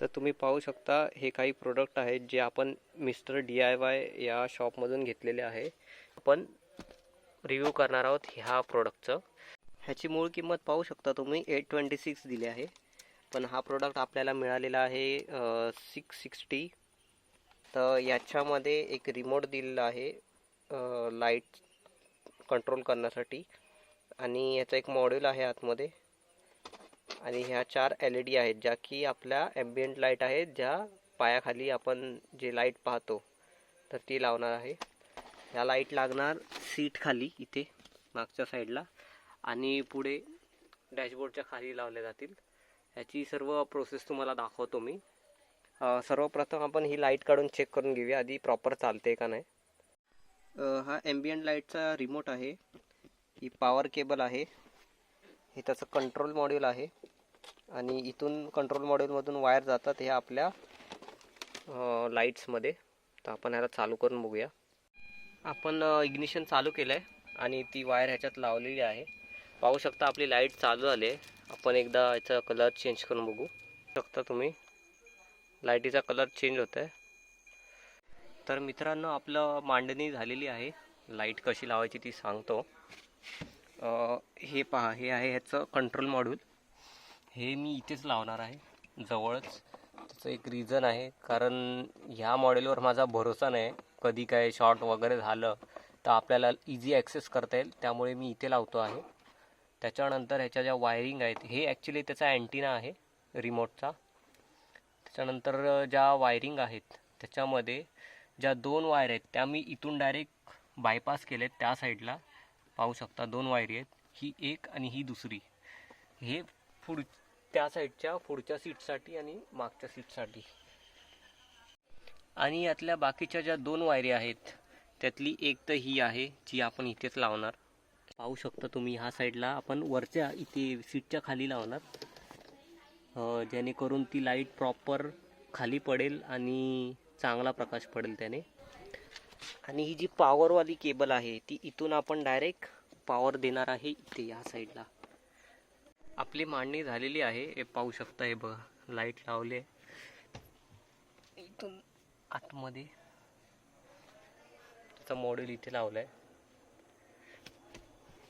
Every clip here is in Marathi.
तर तुम्ही पाहू शकता हे काही प्रोडक्ट आहेत जे आपण मिस्टर डी आय वाय या शॉपमधून घेतलेले आहे. आपण रिव्ह्यू करणार आहोत ह्या प्रोडक्टचं ह्याची मूळ किंमत पाहू शकता तुम्ही एट ट्वेंटी सिक्स दिली आहे. पण हा प्रोडक्ट आपल्याला मिळालेला आहे सिक्स सिक्स्टी तर याच्यामध्ये एक रिमोट दिलेला आहे लाइट कंट्रोल करण्यासाठी. आणि याचं एक मॉड्यूल आहे आतमध्ये. आणि ह्या चार एल ई डी आहेत ज्या की आपल्या ॲम्बियंट लाइट आहेत ज्या पायाखाली आपण जे लाइट पाहतो तर ती लावणार आहे. ह्या लाइट लागणार सीट खाली इथे मागच्या साईडला आणि पुढे डॅशबोर्डच्या खाली लावल्या जातील. ह्याची सर्व प्रोसेस तुम्हाला दाखवतो मी. सर्वप्रथम आपण ही लाइट काढून चेक करून घेऊया आधी प्रॉपर चालते का नाही. हा ॲम्बियंट लाईटचा रिमोट आहे. ही पॉवर केबल आहे. हे त्याचं कंट्रोल मॉड्यूल आहे. आणि इथून कंट्रोल मॉड्यूलमधून वायर जातात हे आपल्या लाईट्समध्ये तर आपण ह्याला चालू करून बघूया. आपण इग्निशन चालू केलं आहे आणि ती वायर ह्याच्यात लावलेली आहे. पाहू शकता आपली लाइट चालू झाली आहे. आपण एकदा याचा कलर चेंज करून बघू. शकता तुम्ही? लाईटीचा कलर चेंज होत आहे तर मित्रांनो आपलं मांडणी झालेली आहे. लाइट कशी लावायची ती सांगतो. हे पहा हे आहे ह्याचं कंट्रोल मॉड्यूल हे मी इथेच लावणार आहे जवळच. त्याचं एक रिझन आहे कारण ह्या मॉडेलवर माझा भरोसा नाही. कधी काय शॉर्ट वगैरे झालं तर आपल्याला इझी ॲक्सेस करता येईल. त्यामुळे मी इथे लावतो आहे. त्याच्यानंतर ह्याच्या ज्या वायरिंग आहेत हे ॲक्च्युली त्याचा अँटिना आहे रिमोटचा त्याच्यानंतर ज्या वायरिंग आहेत त्याच्यामध्ये ज्या दोन वायर आहेत त्या मी इथून डायरेक्ट बायपास केलेत त्या साईडला पाहू शकता दोन वायरी आहेत. ही एक आणि ही दुसरी. हे पुढ त्या साईडच्या पुढच्या सीटसाठी आणि मागच्या सीटसाठी. आणि यातल्या बाकीच्या ज्या दोन वायरी आहेत त्यातली एक तर ही आहे जी आपण इथेच लावणार. पाहू शकता तुम्ही ह्या साईडला आपण वरच्या इथे सीटच्या खाली लावणार. जेणेकरून ती लाइट प्रॉपर खाली पडेल आणि चांगला प्रकाश पडेल त्याने. आणि ही जी पॉवरवाली केबल आहे ती इथून आपण डायरेक्ट पॉवर देणार आहे इथे ह्या साईडला. आपली मांडणी झालेली आहे. हे पाहू शकता हे बघा. लाइट लावले इथून. आतमध्ये. त्याचा मॉड्यूल इथे लावलाय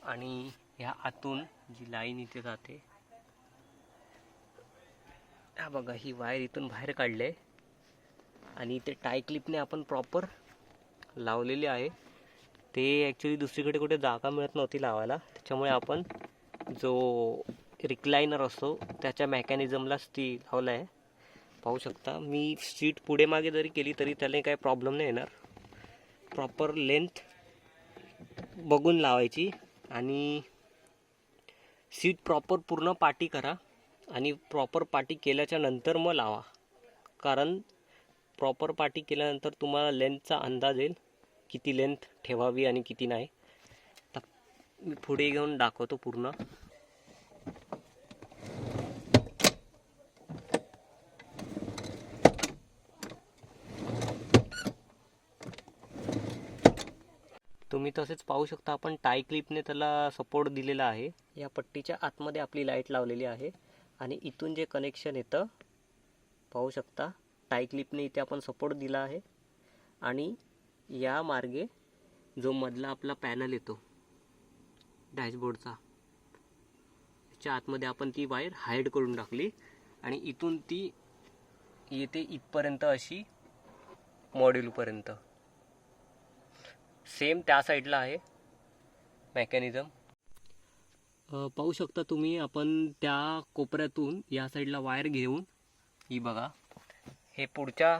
आणि ह्या आतून जी लाईन इथे जाते. हा बघा ही वायर इथून बाहेर काढली आहे. आणि इथे टाय क्लिपने आपण प्रॉपर लावलेली आहे. ते ॲक्च्युली दुसरीकडे कुठे जागा मिळत नव्हती लावायला. त्याच्यामुळे आपण जो रिक्लायनर असतो. त्याच्या मेकॅनिझमलाच ती लावला आहे पाहू शकता. मी सीट पुढे मागे जरी केली तरी त्याला काही प्रॉब्लेम नाही येणार. प्रॉपर लेंथ बघून लावायची आणि सीट प्रॉपर पूर्ण पाटी करा आणि प्रॉपर पाटी केल्याच्यानंतर मग लावा. कारण प्रॉपर पाटी केल्यानंतर तुम्हाला लेंथचा अंदाज येईल किती लेंथ ठेवावी आणि किती नाही. तर मी पुढे घेऊन दाखवतो पूर्ण. तुम्ही तसेच पाहू शकता आपण टाय क्लिपने त्याला सपोर्ट दिलेला आहे. या पट्टीच्या आतमध्ये आपली लाइट लावलेली आहे. आणि इथून जे कनेक्शन येतं पाहू शकता टाय क्लिपने इथे आपण सपोर्ट दिला आहे. आणि या मार्गे जो मधला आपला पॅनल येतो डॅशबोर्डचा त्याच्या आतमध्ये आपण ती वायर हाईड करून टाकली आणि इथून ती येते इथपर्यंत अशी मॉड्यूलपर्यंत सेम त्या साईडला आहे मेकॅनिझम पाहू शकता तुम्ही आपण त्या कोपऱ्यातून या साईडला वायर घेऊन ही बघा हे पुढच्या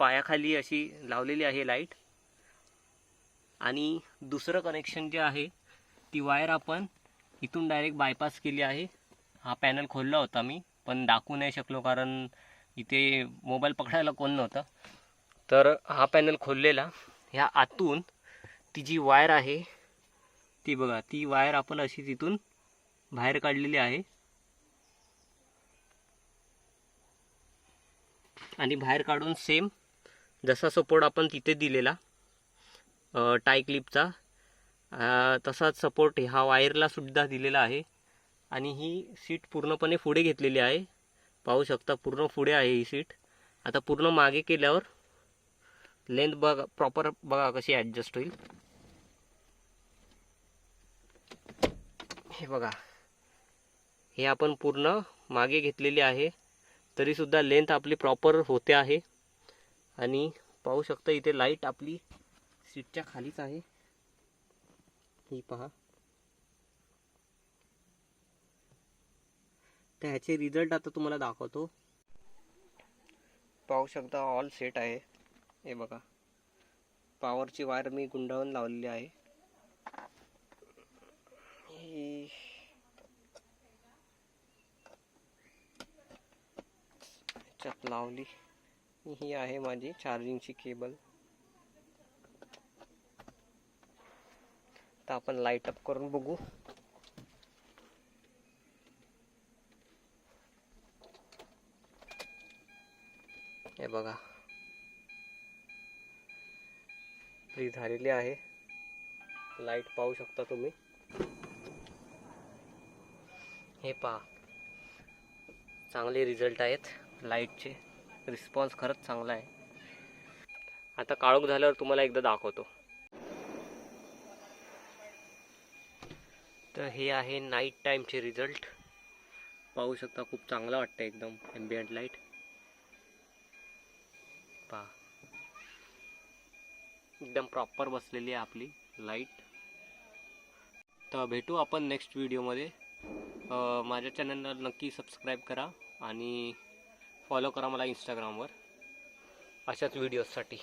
पायाखाली अशी लावलेली आहे लाइट आणि दुसरं कनेक्शन जे आहे ती वायर आपण इथून डायरेक्ट बायपास केली आहे. हा पॅनल खोलला होता मी पण दाखवू नाही शकलो कारण इथे मोबाईल पकडायला कोण नव्हतं. तर हा पॅनल खोललेला. ह्या आतून ती जी वायर आहे ती बघा ती वायर आपण अशी तिथून बाहेर काढलेली आहे. आणि बाहेर काढून सेम जसा सपोर्ट आपण तिथे दिलेला टाय क्लिपचा तसाच सपोर्ट हा वायरला सुद्धा दिलेला आहे. आणि ही सीट पूर्णपणे पुढे घेतलेली आहे. पाहू शकता पूर्ण पुढे आहे ही सीट आता पूर्ण मागे केल्यावर लेंथ बघा प्रॉपर बघा कशी ॲडजस्ट होईल. हे बघा. हे आपण पूर्ण मागे घेतलेली आहे. तरीसुद्धा लेंथ आपली प्रॉपर होते आहे. आणि पाहू शकता इथे लाइट आपली सीटच्या खालीच आहे. ही पहा. तर ह्याचे रिझल्ट आता तुम्हाला दाखवतो. पाहू शकता ऑल सेट आहे. हे बघा. पॉवरची वायर मी गुंडाळून लावलेली आहे. लावली. ही आहे माझी चार्जिंगची केबल आता आपण लाइट अप करून बघू. हे बघा. फ्री झालेली आहे. लाइट पाहू शकता तुम्ही. हे पहा. चांगले रिझल्ट आहेत. लाईटचे रिस्पॉन्स खरंच चांगला आहे. आता काळोख झाल्यावर तुम्हाला एकदा दाखवतो. तर हे आहे नाईट टाईमचे रिझल्ट पाहू शकता खूप चांगला वाटतं एकदम एम्बियंट लाइट पहा. एकदम प्रॉपर बसलेली आहे आपली लाइट तर भेटू आपण नेक्स्ट व्हिडिओमध्ये माझ्या चॅनलला नक्की सबस्क्राईब करा आणि फॉलो करा मला इंस्टाग्रामवर अशाच व्हिडिओजसाठी